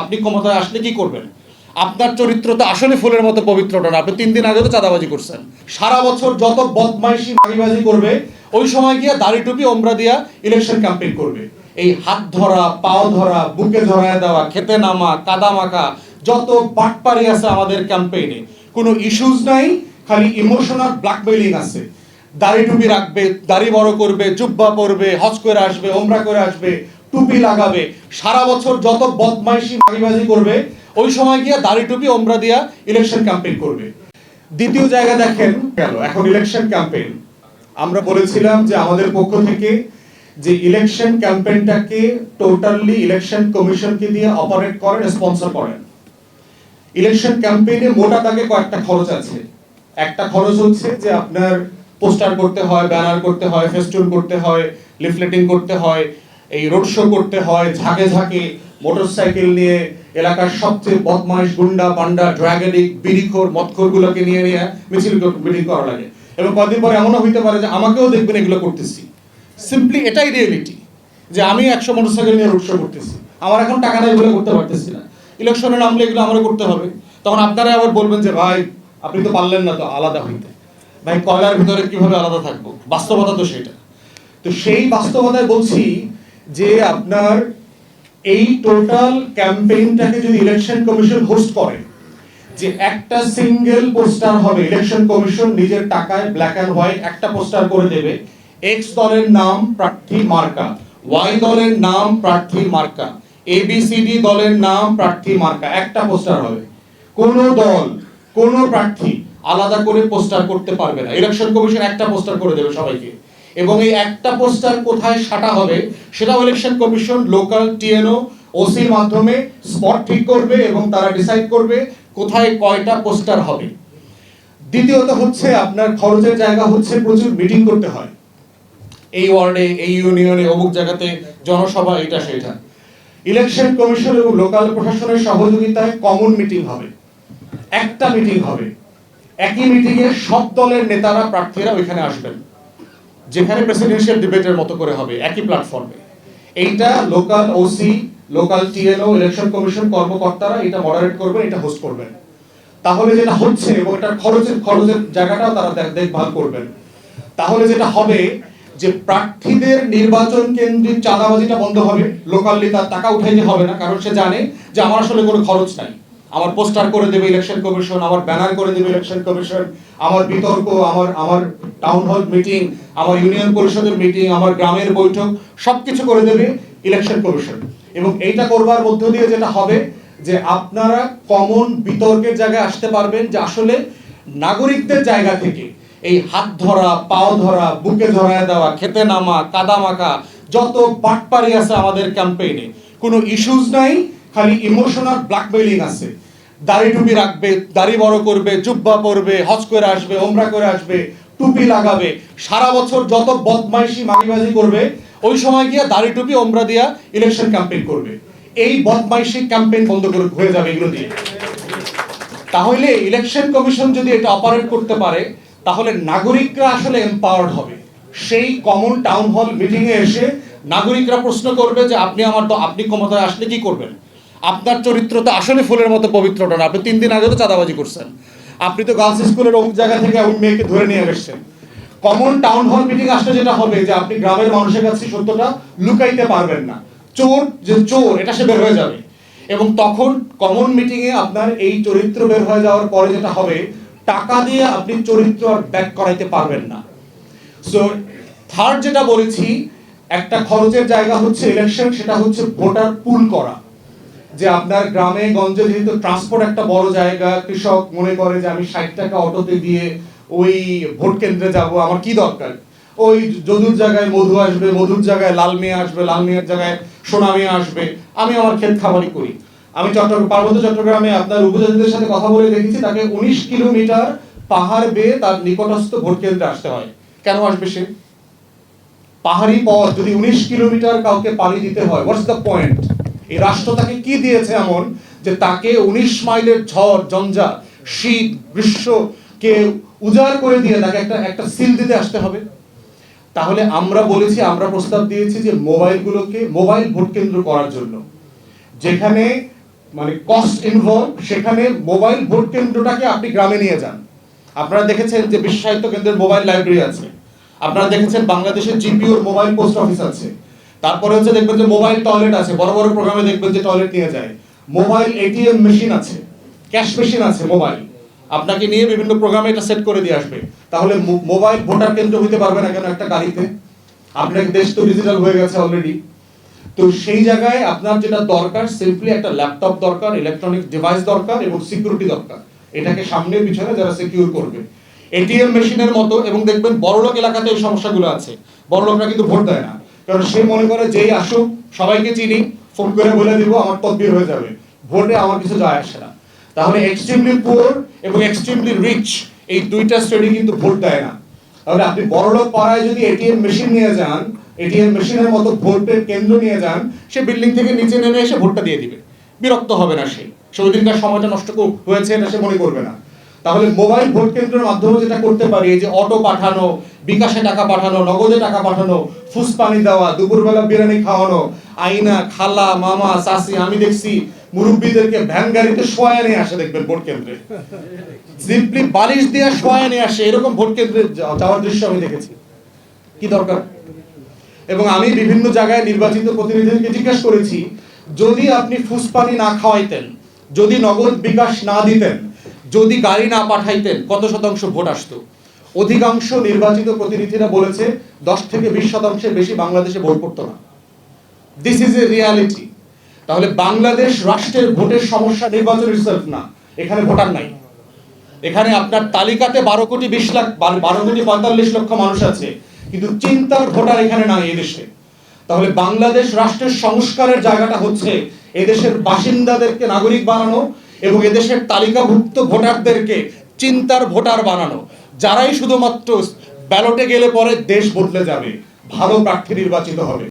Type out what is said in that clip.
আপনি ক্ষমতায় আসলে কি করবেন? আপনার চরিত্র তো আসলে ফুলের মতো পবিত্রটা না, আপনি তিন দিন আগে তো চাঁদাবাজি করছেন। সারা বছর যত বদমাইশি মাগিবাজি করবে, ওই সময় গিয়ে দাড়ি টুপি, ওমরা দিয়া ইলেকশন ক্যাম্পেইন করবে। এই হাত ধরা, পাও ধরা, বুকে ধরায় দেওয়া, খেতে নামা, কাদা মাখা, যত বাটপারি আছে আমাদের ক্যাম্পেইনে কোনো ইস্যুজ নাই, খালি ইমোশনাল ব্ল্যাকমেইলিং আছে। দাড়ি টুপি রাখবে, দাড়ি বড় করবে, জুব্বা পরবে, হজ করে আসবে ওমরা করে আসবে, টুপি লাগাবে। সারা বছর যত বদমাইশি, মাগিবাজি করবে, ওই সময় গিয়ে দাড়ি টুপি ওমরা দিয়া ইলেকশন ক্যাম্পেইন করবে। দ্বিতীয় জায়গা দেখেন গেল এখন ইলেকশন ক্যাম্পেইন আমরা বলেছিলাম যে আমাদের পক্ষ থেকে যে ইলেকশন ক্যাম্পেইনটাকে টোটালি ইলেকশন কমিশনকে দিয়ে অপারেট করেন স্পন্সর করেন। ইলেকশন ক্যাম্পেইনে মোটা দাগে কয়েকটা খরচ আছে। একটা খরচ হচ্ছে যে আপনার পোস্টার করতে হয়, ব্যানার করতে হয়, ফেস্টুন করতে হয়, লিফলেটিং করতে হয়, এই রোড শো করতে হয়, ঝাঁকে ঝাঁকে মোটরসাইকেল নিয়ে এলাকার সবচেয়ে বদমাইশ, গুন্ডা পান্ডা ড্রাগনিক বিড়িখোর, মদখোরগুলোকে নিয়ে নিয়ে মিছিল মিটিং করা লাগে। এবং কদিন পরে এমনও হইতে পারে যে আমাকেও দেখবেন এগুলো করতেছি। সিম্পলি এটাই রিয়েলিটি যে আমি একশো মোটরসাইকেল নিয়ে রোড শো করতেছি। আমার এখন টাকা নেই বলে করতে পারতেছি না। ইলেকশনে নামলে এগুলো আমারও করতে হবে। তখন আপনারা আবার বলবেন যে, ভাই, আপনি তো পারলেন না তো আলাদা হইতে। ভাই, কয়লার ভিতরে কীভাবে আলাদা থাকব? বাস্তবতা তো সেটা তো সেই বাস্তবতায় বলছি যে আপনার এই টোটাল ক্যাম্পেইনটাকে যদি ইলেকশন কমিশন হোস্ট করে, যে একটা সিঙ্গেল পোস্টার হবে, ইলেকশন কমিশন নিজের টাকায় ব্ল্যাক অ্যান্ড হোয়াইট একটা পোস্টার করে দেবে এক্স দলের নাম প্রার্থী মার্কা ওয়াই দলের নাম প্রার্থী মার্কা এবিসিডি দলের নাম প্রার্থী মার্কা, একটা পোস্টার হবে। কোন দল, কোন প্রার্থী আলাদা করে পোস্টার করতে পারবে না। ইলেকশন কমিশন একটা পোস্টার করে দেবে সবাইকে। এবং এই একটা পোস্টার কোথায় সাটা হবে, সেটাও ইলেকশন কমিশন লোকাল টিএনও ওসির মাধ্যমে স্পট ঠিক করবে এবং তারা ডিসাইড করবে কোথায় কয়টা পোস্টার হবে। দ্বিতীয়ত হচ্ছে আপনার খরচের জায়গা হচ্ছে প্রচুর মিটিং করতে হয়। এই ওয়ার্ডে এই ইউনিয়নে অমুক জায়গাতে জনসভা, এটা সেটা। ইলেকশন কমিশন এবং লোকাল প্রশাসনের সহযোগিতায় কমন মিটিং হবে। একটা মিটিং হবে। একই মিটিংয়ে সব দলের নেতারা প্রার্থীরা ওইখানে আসবেন। যেখানে প্রেসিডেন্সিয়াল ডিবেটের মতো করে হবে, একই প্ল্যাটফর্মে এইটা local OC local TNO election commission কর্মকর্তারা এটা মডারেট করবেন, এটা হোস্ট করবেন। তাহলে যেটা হচ্ছে এবং এটার খরচের খরচের জায়গাটাও তারা দেখ- দেখভাল করবেন। তাহলে যেটা হবে যে প্রার্থীদের নির্বাচন কেন্দ্রিক চাঁদাবাজিটা বন্ধ হবে লোকালি তার টাকা উঠাইতে হবে না, কারণ সে জানে যে আমার আসলে কোনো খরচ নাই। আমার পোস্টার করে দেবে ইলেকশন কমিশন, আমার ব্যানার করে দেবে ইলেকশন কমিশন, আমার বিতর্ক, আমার আমার টাউন হল মিটিং আমার ইউনিয়ন পরিষদের মিটিং আমার গ্রামের বৈঠক, সবকিছু করে দেবে ইলেকশন কমিশন। এবং এইটা করবার মধ্য দিয়ে যেটা হবে, যে আপনারা কমন বিতর্কের জায়গায় আসতে পারবেন যে আসলে নাগরিকদের জায়গা থেকে এই হাত ধরা, পাও ধরা, বুকে ধরায় দেওয়া, খেতে নামা, কাদা মাখা, যত বাটপারি আছে আমাদের ক্যাম্পেইনে কোনো ইস্যুজ নাই, খালি ইমোশনাল ব্ল্যাকমেইলিং আছে। দাড়ি টুপি রাখবে, দাড়ি বড় করবে, জুব্বা পরবে, হজ করে আসবে, ওমরা করে আসবে, টুপি লাগাবে। সারা বছর যত বদমাইশি, মাগিবাজি করবে, ওই সময় গিয়ে দাড়ি টুপি, ওমরা দিয়া ইলেকশন ক্যাম্পেইন করবে। এই বদমাইশি ক্যাম্পেইন বন্ধ করে হয়ে যাবে এগুলো দিয়ে। তাহলে ইলেকশন কমিশন যদি এটা অপারেট করতে পারে, তাহলে নাগরিকরা আসলে এম্পাওয়ার্ড হবে। সেই কমন টাউন হল মিটিং এ এসে নাগরিকরা প্রশ্ন করবে যে, আপনি আমার তো, আপনি ক্ষমতায় আসলে কি করবেন? আপনার চরিত্র তো আসলে ফুলের মতো পবিত্রটা না। আপনি তিন দিন আগে তো চাঁদাবাজি করছেন। আপনি তো গার্লস স্কুলের অমুক জায়গা থেকে ওই মেয়েকে ধরে নিয়ে এসেছেন। কমন টাউন হল মিটিং আসলে যেটা হবে যে আপনি গ্রামের মানুষের কাছে সত্যটা লুকাইতে পারবেন না। চোর যে চোর, এটা সে বের হয়ে যাবে। এবং তখন কমন মিটিং এ আপনার এই চরিত্র বের হয়ে যাওয়ার পরে যেটা হবে, টাকা দিয়ে আপনি চরিত্র আর ব্যাক করাইতে পারবেন না। সো থার্ড যেটা বলেছি, একটা খরচের জায়গা হচ্ছে ইলেকশন সেটা হচ্ছে ভোটার পুল করা। যে আপনার গ্রামে, গঞ্জে যেহেতু ট্রান্সপোর্ট একটা বড় জায়গা, কৃষক মনে করে যে আমি ষাট টাকা অটোতে দিয়ে ওই ভোট কেন্দ্রে যাব, আমার কি দরকার? ওই যদুর জায়গায় মধু আসবে, মধুর জায়গায় লাল মেয়ে আসবে, লাল মেয়ের জায়গায় সোনা মেয়ে আসবে, আমি আমার ক্ষেত খামারি করি। আমি চট্টগ্রাম, পার্বত্য চট্টগ্রামে আপনার উপজাতিদের সাথে কথা বলে দেখেছি, তাকে উনিশ কিলোমিটার পাহাড় বেয়ে তার নিকটস্থ ভোট কেন্দ্রে আসতে হয়। কেন আসবে সে? পাহাড়ি পথ, যদি উনিশ কিলোমিটার কাউকে পাড়ি দিতে হয় হোয়াটস দ্য পয়েন্ট এই রাষ্ট্র তাকে কি দিয়েছে এমন যে তাকে উনিশ মাইলের ঝড় জঞ্জা শীত গ্রীষ্মকে উজাড় করে দিয়ে তাকে একটা একটা সিল দিতে আসতে হবে? তাহলে আমরা বলেছি, আমরা প্রস্তাব দিয়েছি যে মোবাইলগুলোকে, মোবাইল ভোট কেন্দ্র করার জন্য। যেখানে মানে কস্ট ইনভলভ সেখানে মোবাইল ভোট কেন্দ্রটাকে আপনি গ্রামে নিয়ে যান। আপনারা দেখেছেন যে বিশ্ব সাহিত্য কেন্দ্রের মোবাইল লাইব্রেরি আছে। আপনারা দেখেছেন বাংলাদেশের জিপিওর মোবাইল পোস্ট অফিস আছে। তারপরে হচ্ছে দেখবেন যে মোবাইল টয়লেট আছে, বড় বড় প্রোগ্রামে দেখবেন যে টয়লেট নিয়ে যায়। মোবাইল এটিএম মেশিন আছে ক্যাশ মেশিন আছে মোবাইল আপনাকে নিয়ে বিভিন্ন প্রোগ্রামে এটা সেট করে দিয়ে আসবে। তাহলে মোবাইল ভোটার কেন্দ্র হইতে পারবে না কেন একটা গাড়িতে? আপনার দেশ তো ডিজিটাল হয়ে গেছে অলরেডি তো সেই জায়গায় আপনার যেটা দরকার সিম্পলি একটা ল্যাপটপ দরকার ইলেকট্রনিক ডিভাইস দরকার এবং সিকিউরিটি দরকার। এটাকে সামনে পিছনে যারা সিকিউর করবে। এটিএম মেশিনের মতো এবং দেখবেন বড়লোক এলাকাতে এই সমস্যাগুলো আছে। বড়লোকরা কিন্তু ভোট দেয় না। কারণ সে মনে করে যেই আসুক, সবাইকে চিনি, ফোন করে বলে দিব, আমার তদবির হয়ে যাবে। ভোটে আমার কিছু যায় আসে না। তাহলে এক্সট্রিমলি পুয়ার এবং এক্সট্রিমলি রিচ এই দুইটা শ্রেণি কিন্তু ভোট দেয় না। তাহলে আপনি বড়লোক পাড়ায় যদি এটিএম মেশিন নিয়ে যান, এটিএম মেশিনের মতো ভোটের কেন্দ্র নিয়ে যান, সে বিল্ডিং থেকে নিচে নেমে এসে ভোটটা দিয়ে দিবে। বিরক্ত হবে না সে। সে ওই সময়টা নষ্ট হয়েছে এটা সে মনে করবে না। তাহলে মোবাইল ভোট কেন্দ্রের মাধ্যমে যেটা করতে পারি যে অটো পাঠানো বিকাশে টাকা পাঠানো, নগদে টাকা পাঠানো, ফুসপানি দেওয়া, দুপুরবেলা বিরিয়ানি খাওয়ানো, আইনা, খালা, মামা চাষি আমি দেখছি মুরব্বীদেরকে ভ্যান গাড়িতে শোয়া নিয়ে আসে দেখবেন ভোট কেন্দ্রে। সিম্পলি বালিশ দিয়ে শোয়া নিয়ে আসে, এরকম ভোট কেন্দ্রে যাওয়ার দৃশ্য আমি দেখেছি। কি দরকার? এবং আমি বিভিন্ন জায়গায় নির্বাচিত প্রতিনিধিদেরকে জিজ্ঞেস করেছি, যদি আপনি ফুসপানি না খাওয়াইতেন, যদি নগদ বিকাশ না দিতেন, যদি গাড়ি না পাঠাইতেন, কত শতাংশ ভোট আসতো? অধিকাংশ নির্বাচিত প্রতিনিধিরা বলেছে, দশ থেকে বিশ শতাংশের বেশি বাংলাদেশে ভোট পড়তো না। দিস ইজ এ রিয়ালিটি তাহলে বাংলাদেশ রাষ্ট্রের ভোটের সমস্যা নির্বাচন ইটসেলফ না। এখানে ভোটার নাই। এখানে আপনার তালিকাতে বারো কোটি বিশ লাখ, বারো কোটি পঁয়তাল্লিশ লক্ষ মানুষ আছে। কিন্তু চিন্তার ভোটার এখানে নাই এদেশে তাহলে বাংলাদেশ রাষ্ট্রের সংস্কারের জায়গাটা হচ্ছে এদেশের বাসিন্দাদেরকে নাগরিক বানানো এবং এদেশের তালিকাভুক্ত ভোটারদেরকে চিন্তার ভোটার বানানো। যারাই শুধুমাত্র ব্যালটে গেলে পরে দেশ বদলে যাবে ভালো প্রার্থী নির্বাচিত হবে।